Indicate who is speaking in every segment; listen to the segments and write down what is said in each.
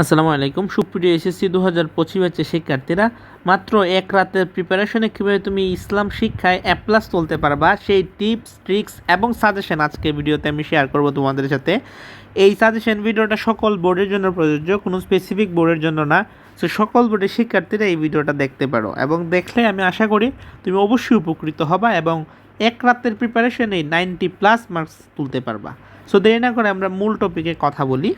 Speaker 1: আসসালামু আলাইকুম। সুপ্রিয় এসএসসি দু হাজার পঁচিশ ব্যাচের শিক্ষার্থীরা, মাত্র এক রাতের প্রিপারেশনে কীভাবে তুমি ইসলাম শিক্ষায় অ্যাপ্লাস তুলতে পারবা, সেই টিপস ট্রিক্স এবং সাজেশন আজকে ভিডিওতে আমি শেয়ার করব তোমাদের সাথে। এই সাজেশন ভিডিওটা সকল বোর্ডের জন্য প্রযোজ্য, কোনো স্পেসিফিক বোর্ডের জন্য না। সো সকল বোর্ডের শিক্ষার্থীরা এই ভিডিওটা দেখতে পারো এবং দেখলে আমি আশা করি তুমি অবশ্যই উপকৃত হবা এবং এক রাতের প্রিপারেশনেই নাইনটি প্লাস মার্কস তুলতে পারবা। সো দেরি না করে আমরা মূল টপিকে কথা বলি।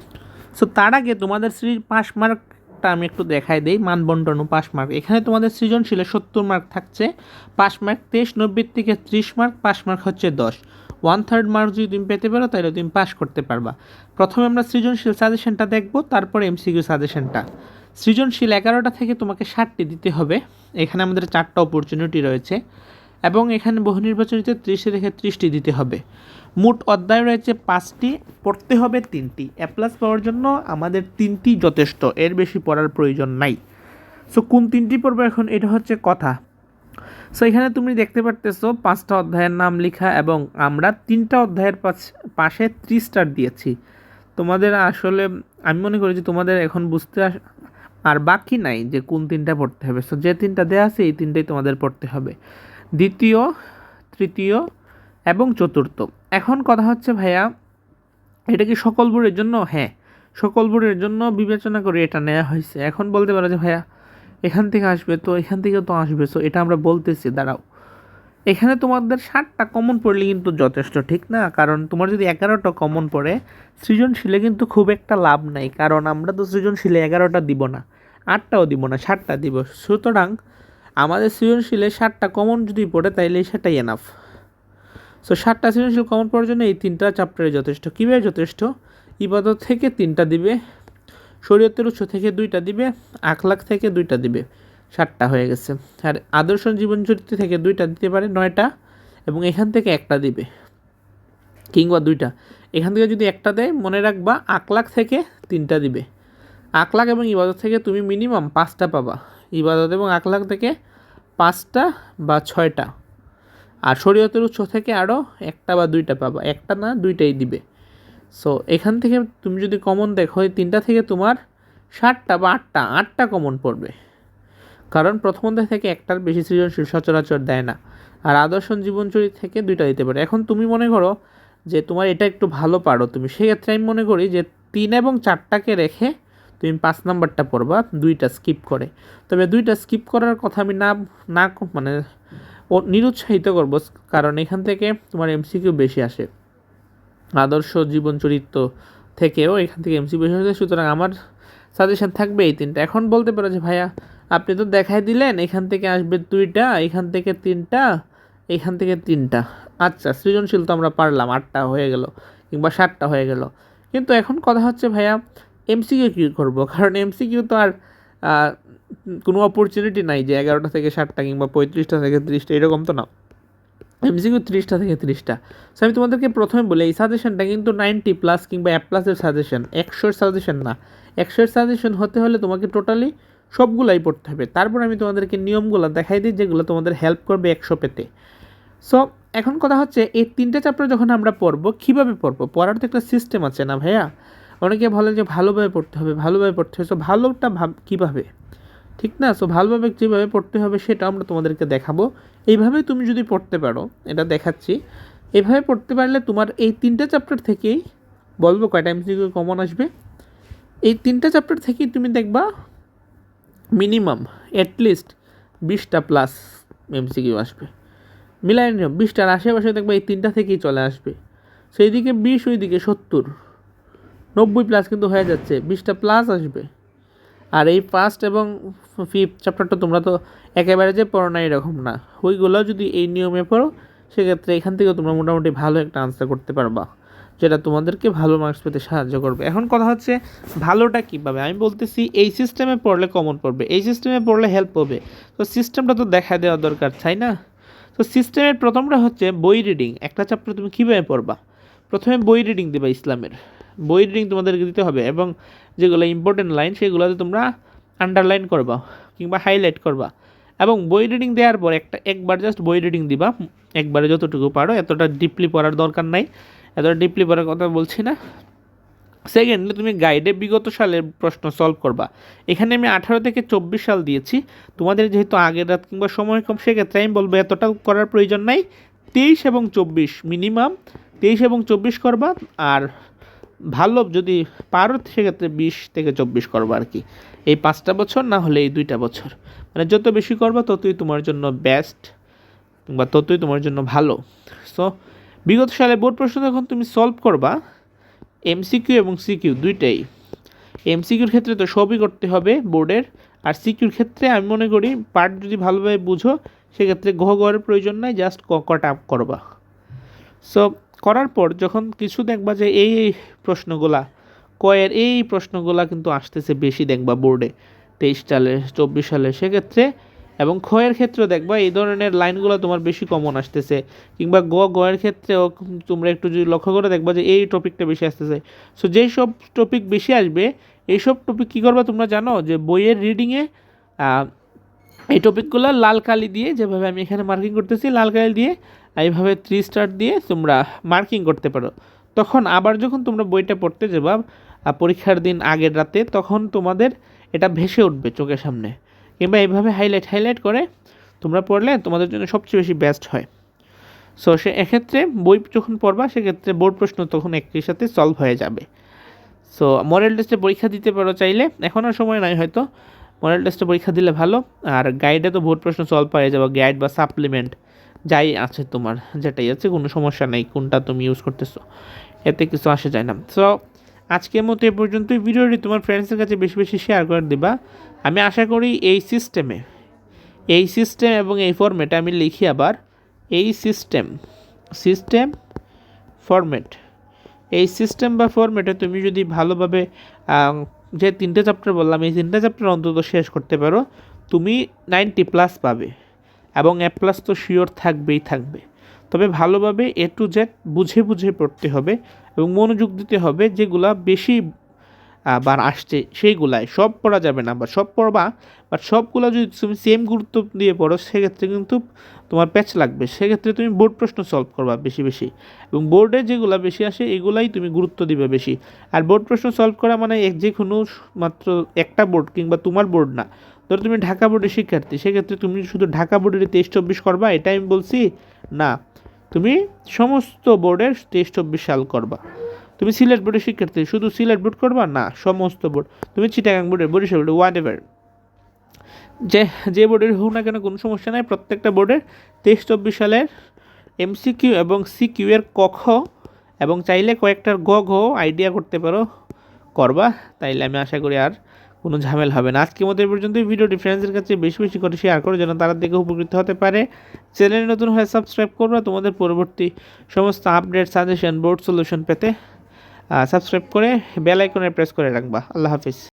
Speaker 1: সো তার আগে তোমাদের শ্রী পাস মার্কটা আমি একটু দেখাই দিই, মানবন্টন পাস মার্ক। এখানে তোমাদের সৃজনশীলে সত্তর মার্ক থাকছে পাস মার্ক তেইশ, নব্বই থেকে ত্রিশ মার্ক পাস মার্ক হচ্ছে দশ। ওয়ান থার্ড মার্ক যদি তুমি পেতে পারো, তাহলে তুমি পাস করতে পারবা। প্রথমে আমরা সৃজনশীল সাজেশনটা দেখব, তারপরে এমসিকিউ সাজেশনটা সৃজনশীল এগারোটা থেকে তোমাকে ষাটটি দিতে হবে। এখানে আমাদের চারটা অপরচুনিটি রয়েছে। এবং এখানে বহু নির্বাচনীতে ত্রিশটি থেকে ত্রিশটি দিতে হবে। মোট অধ্যায় রয়েছে পাঁচটি, পড়তে হবে তিনটি। এ প্লাস পাওয়ার জন্য আমাদের তিনটি যথেষ্ট, এর বেশি পড়ার প্রয়োজন নাই। সো কোন তিনটি পড়বে এখন? এটা হচ্ছে কথা। সো এখানে তুমি দেখতে পারতেছো, পাঁচটা অধ্যায়ের নাম লেখা এবং আমরা তিনটা অধ্যায়ের পাশ- ত্রিশ স্টার দিয়েছি। তোমাদের আসলে, আমি মনে করি যে তোমাদের এখন বুঝতে আর বাকি নাই যে কোন তিনটা পড়তে হবে। সো যে তিনটা দেওয়া আছে, এই তিনটাই তোমাদের পড়তে হবে। দ্বিতীয়, তৃতীয় এবং চতুর্থ। এখন কথা হচ্ছে, ভাইয়া, এটা কি সকল বোর্ডের জন্য? হ্যাঁ সকল বোর্ডের জন্য বিবেচনা করে এটা নেওয়া হয়েছে। এখন বলতে পারো যে, ভাইয়া, এখান থেকে আসবে তো, এখান থেকে তো আসবে। সো এটা আমরা বলতেছি, দাঁড়াও। এখানে তোমাদের ষাটটা কমন পড়লে কিন্তু যথেষ্ট, ঠিক না? কারণ তোমার যদি এগারোটা কমন পড়ে, সৃজনশীলে কিন্তু খুব একটা লাভ নাই। কারণ আমরা তো সৃজনশীলে এগারোটা দিব না, আটটাও দিব না ষাটটা দিব। সুতরাং আমাদের সৃজনশীলে ষাটটা কমন যদি পড়ে, তাইলে সেটাই এনাফ সো ষাটটা সৃজনশীল কমন পড়ার জন্য এই তিনটা চ্যাপ্টারে যথেষ্ট। কীভাবে যথেষ্ট? ইবাদত থেকে তিনটা দিবে, শরীয়তের উৎস থেকে দুইটা দিবে, আখলাখ থেকে দুইটা দিবে। ষাটটা হয়ে গেছে। আর আদর্শ জীবন চরিত্র থেকে দুইটা দিতে পারে, নয়টা, এবং এখান থেকে একটা দিবে, কিংবা দুইটা। এখান থেকে যদি একটা দেয়, মনে রাখবা আখলাখ থেকে তিনটা দিবে। আখলাখ এবং ইবাদত থেকে তুমি মিনিমাম পাঁচটা পাবা। ইবাদত এবং আখলাখ থেকে পাঁচটা বা ছয়টা। আর শরীয়তের উৎস থেকে আরও একটা বা দুইটা পাবা, একটা না দুইটাই দিবে। সো এখান থেকে তুমি যদি কমন দেখো, এই তিনটা থেকে তোমার ষাটটা বা আটটা আটটা কমন পড়বে। কারণ প্রথম অধ্যায় থেকে একটার বেশি সৃজনশীল সচরাচর দেয় না। আর আদর্শন জীবনচরিত থেকে দুইটা দিতে পারে। এখন তুমি মনে করো যে তোমার এটা একটু ভালো পারো তুমি। সেক্ষেত্রে আমি মনে করি যে তিন এবং চারটাকে রেখে তুমি পাঁচ নাম্বারটা পড়বা, দুইটা স্কিপ করে। তবে দুইটা স্কিপ করার কথা আমি না না মানে নিরুৎসাহিত করব কারণ এখান থেকে তোমার এমসিকিউ বেশি আসে। আদর্শ জীবন চরিত্র থেকেও এখান থেকে এমসি বেশি আসে, সুতরাং আমার সাজেশন থাকবে এই তিনটা। এখন বলতে পারো যে, ভাইয়া, আপনি তো দেখাই দিলেন, এখান থেকে আসবে দুইটা, এখান থেকে তিনটা, এখান থেকে তিনটা। আচ্ছা সৃজনশীল তো আমরা পারলাম, আটটা হয়ে গেল, কিংবা সাতটা হয়ে গেল। কিন্তু এখন কথা হচ্ছে, ভাইয়া এমসিকিউ কী করব? কারণ এমসিকিউ তো আর কোনো অপরচুনিটি নাই যে এগারোটা থেকে ষাটটা কিংবা পঁয়ত্রিশটা থেকে ত্রিশটা, এরকম তো না। এমসিকিউ ত্রিশটা থেকে ত্রিশটা। সো আমি তোমাদেরকে প্রথমে বলি, এই সাজেশনটা কিন্তু নাইনটি প্লাস কিংবা অ্যাপ প্লাসের সাজেশন একশোর সাজেশন না। একশোর সাজেশন হতে হলে তোমাকে টোটালি সবগুলাই পড়তে হবে। তারপর আমি তোমাদেরকে নিয়মগুলো দেখাই দিই, যেগুলো তোমাদের হেল্প করবে একশো পেতে। সো এখন কথা হচ্ছে, এই তিনটে চ্যাপ্টার যখন আমরা পড়ব, কীভাবে পড়ব? পড়ার তো একটা সিস্টেম আছে না ভাইয়া? অনেকে বলে যে ভালোভাবে পড়তে হবে ভালোভাবে পড়তে হবে। সো ভালোটা ভাব, কীভাবে? ঠিক না? সো ভালোভাবে যেভাবে পড়তে হবে সেটা আমরা তোমাদেরকে দেখাবো। এইভাবে তুমি যদি পড়তে পারো, এটা দেখাচ্ছি। এভাবে পড়তে পারলে তোমার এই তিনটে চ্যাপ্টার থেকেই বলব কয়টা এমসিকিউ কমন আসবে। এই তিনটে চ্যাপ্টার থেকেই তুমি দেখবা মিনিমাম অ্যাটলিস্ট বিশটা প্লাস এমসিকিউ আসবে। মিলাই নিয়ম বিশটার আশেপাশে দেখবা এই তিনটা থেকেই চলে আসবে। সেই দিকে বিশ ওই দিকে সত্তর। নব্বই প্লাস কিন্তু হয়ে যাচ্ছে, বিশটা প্লাস আসবে। আর এই ফার্স্ট এবং ফিফথ চ্যাপ্টারটা তোমরা তো একেবারে যে পড়ো না এরকম না। ওইগুলো যদি এই নিয়মে পড়ো, সেক্ষেত্রে এখান থেকেও তোমরা মোটামুটি ভালো একটা আনসার করতে পারবা, যেটা তোমাদেরকে ভালো মার্কস পেতে সাহায্য করবে। এখন কথা হচ্ছে, ভালোটা কীভাবে? আমি বলতেছি, এই সিস্টেমে পড়লে কমন পড়বে, এই সিস্টেমে পড়লে হেল্প হবে তো সিস্টেমটা তো দেখা দেওয়া দরকার, তাই না? তো সিস্টেমের প্রথমটা হচ্ছে বই রিডিং একটা চ্যাপ্টার তুমি কীভাবে পড়বা? প্রথমে বই রিডিং দেবা ইসলামের। বই রিডিং তোমাদেরকে দিতে হবে এবং যেগুলো ইম্পর্টেন্ট লাইন সেগুলোতে তোমরা আন্ডারলাইন করবা কিংবা হাইলাইট করবা। এবং বই রিডিং দেওয়ার পর একটা, একবার জাস্ট বই রিডিং দিবা। একবারে যতটুকু পারো, এতটা ডিপলি পড়ার দরকার নাই। এতটা ডিপলি পড়ার কথা বলছি না। সেকেন্ডলি তুমি গাইডে বিগত সালের প্রশ্ন সলভ করবা। এখানে আমি আঠারো থেকে চব্বিশ সাল দিয়েছি। তোমাদের যেহেতু আগের রাত কিংবা সময় কম, সেক্ষেত্রে আমি বলব এতটা করার প্রয়োজন নাই। তেইশ এবং চব্বিশ মিনিমাম তেইশ এবং চব্বিশ করবা। আর ভালো যদি পারো সেক্ষেত্রে বিশ থেকে চব্বিশ করবা আর কি। এই পাঁচটা বছর না হলে এই দুইটা বছর। মানে যত বেশি করবা ততই তোমার জন্য বেস্ট বা ততই তোমার জন্য ভালো। সো বিগত সালে বোর্ড প্রশ্ন যখন তুমি সলভ করবা এমসিকিউ এবং সিকিউ দুইটাই। এমসিকিউর ক্ষেত্রে তো সবই করতে হবে বোর্ডের। আর সিকিউর ক্ষেত্রে আমি মনে করি পার্ট যদি ভালোভাবে বুঝো, সেক্ষেত্রে গহ গড়ের প্রয়োজন নাই জাস্ট কটা আপ করবা। সো করার পর যখন কিছু দেখবা যে এই প্রশ্নগুলা, কয়ের এই প্রশ্নগুলা কিন্তু আসতেছে বেশি দেখবা বোর্ডে তেইশ সালে, চব্বিশ সালে। সেক্ষেত্রে এবং ক্ষয়ের ক্ষেত্রেও দেখবা এই ধরনের লাইনগুলো তোমার বেশি কমন আসতেছে। কিংবা গ, গয়ের ক্ষেত্রেও তোমরা একটু যদি লক্ষ্য করে দেখবা যে এই টপিকটা বেশি আসতেছে। সো যেই সব টপিক বেশি আসবে এইসব টপিক কী করবা তোমরা জানো? যে বইয়ের রিডিংয়ে এই টপিকগুলো লাল কালি দিয়ে যেভাবে আমি এখানে মার্কিং করতেছি, লাল কালি দিয়ে এইভাবে থ্রি স্টার দিয়ে তোমরা মার্কিং করতে পারো। তখন আবার যখন তোমরা বইটা পড়তে যাবা পরীক্ষার দিন আগের রাতে, তখন তোমাদের এটা ভেসে উঠবে চোখের সামনে। কিংবা এইভাবে হাইলাইট হাইলাইট করে তোমরা পড়লে তোমাদের জন্য সবচেয়ে বেশি বেস্ট হয়। সো সে এক্ষেত্রে বই যখন পড়বা, সেক্ষেত্রে বোর্ড প্রশ্ন তখন একটির সাথে সলভ হয়ে যাবে। সো মডেল টেস্টে পরীক্ষা দিতে পারো চাইলে। এখন আর সময় নাই হয়তো। মডেল টেস্টে পরীক্ষা দিলে ভালো। আর গাইডে তো বোর্ড প্রশ্ন সলভ হয়ে যাবে গাইড বা সাপ্লিমেন্ট যাই আছে তোমার, যেটাই আছে, কোনো সমস্যা নেই, কোনটা তুমি ইউজ করতেছো, এতে কিছু আসে যায় না। সো আজকের মতো এ পর্যন্তই। ভিডিওটি তোমার ফ্রেন্ডসের কাছে বেশি বেশি শেয়ার করে দিবা। আমি আশা করি এই সিস্টেমে এই সিস্টেম এবং এই ফরম্যাটে আমি লিখি আবার, এই সিস্টেম সিস্টেম ফরম্যাট এই সিস্টেম বা ফরম্যাটে তুমি যদি ভালোভাবে যে তিনটে চ্যাপ্টার বললাম, এই তিনটে চ্যাপ্টার অন্তত শেষ করতে পারো, তুমি নাইনটি প্লাস পাবে। এবং এ প্লাস তো শিওর থাকবেই থাকবে। তবে ভালোভাবে এ টু জেড বুঝে বুঝে পড়তে হবে এবং মনোযোগ দিতে হবে যেগুলা বেশি বার আসছে সেইগুলায় সব পড়া যাবে না বা সব পড়বা বাট সবগুলো যদি তুমি সেম গুরুত্ব দিয়ে পড়ো, সেক্ষেত্রে কিন্তু তোমার প্যাচ লাগবে। সেক্ষেত্রে তুমি বোর্ড প্রশ্ন সলভ করবা বেশি বেশি। এবং বোর্ডে যেগুলো বেশি আসে, এগুলাই তুমি গুরুত্ব দিবে বেশি। আর বোর্ড প্রশ্ন সলভ করা মানে যে কোনো মাত্র একটা বোর্ড কিংবা তোমার বোর্ড না। ধরো তুমি ঢাকা বোর্ডের শিক্ষার্থী, সেক্ষেত্রে তুমি শুধু ঢাকা বোর্ডের তেইশ চব্বিশ করবা এটা আমি বলছি, না। তুমি সমস্ত বোর্ডের তেইশ চব্বিশ সাল করবা। তুমি সিলেট বোর্ডের শিক্ষার্থী, শুধু সিলেট বোর্ড করবা? না, সমস্ত বোর্ড। তুমি চিটাগাং বোর্ডের, বরিশাল বোর্ডের ওয়াট এভার যে যে বোর্ডের হোক না কেন কোনো সমস্যা নাই, প্রত্যেকটা বোর্ডের তেইশ চব্বিশ সালের এমসিকিউ এবং সিকিউ এর কখ এবং চাইলে কয়েকটার গ, ঘ আইডিয়া করতে পারো, করবা। তাইলে আমি আশা করি আর কোনো ঝামেলা হবে না। আজকের মতো পর্যন্ত ভিডিওটি ফ্রেন্ডসদের কাছে বেশি বেশি করে শেয়ার করো, যেন তারা দেখে উপকৃত হতে পারে। চ্যানেল নতুন হয়ে সাবস্ক্রাইব করবা, তোমাদের পরবর্তী সমস্ত আপডেট সাজেশন বোর্ড সলিউশন পেতে। সাবস্ক্রাইব করে বেল আইকনে প্রেস করে রাখবা। আল্লাহ হাফিজ।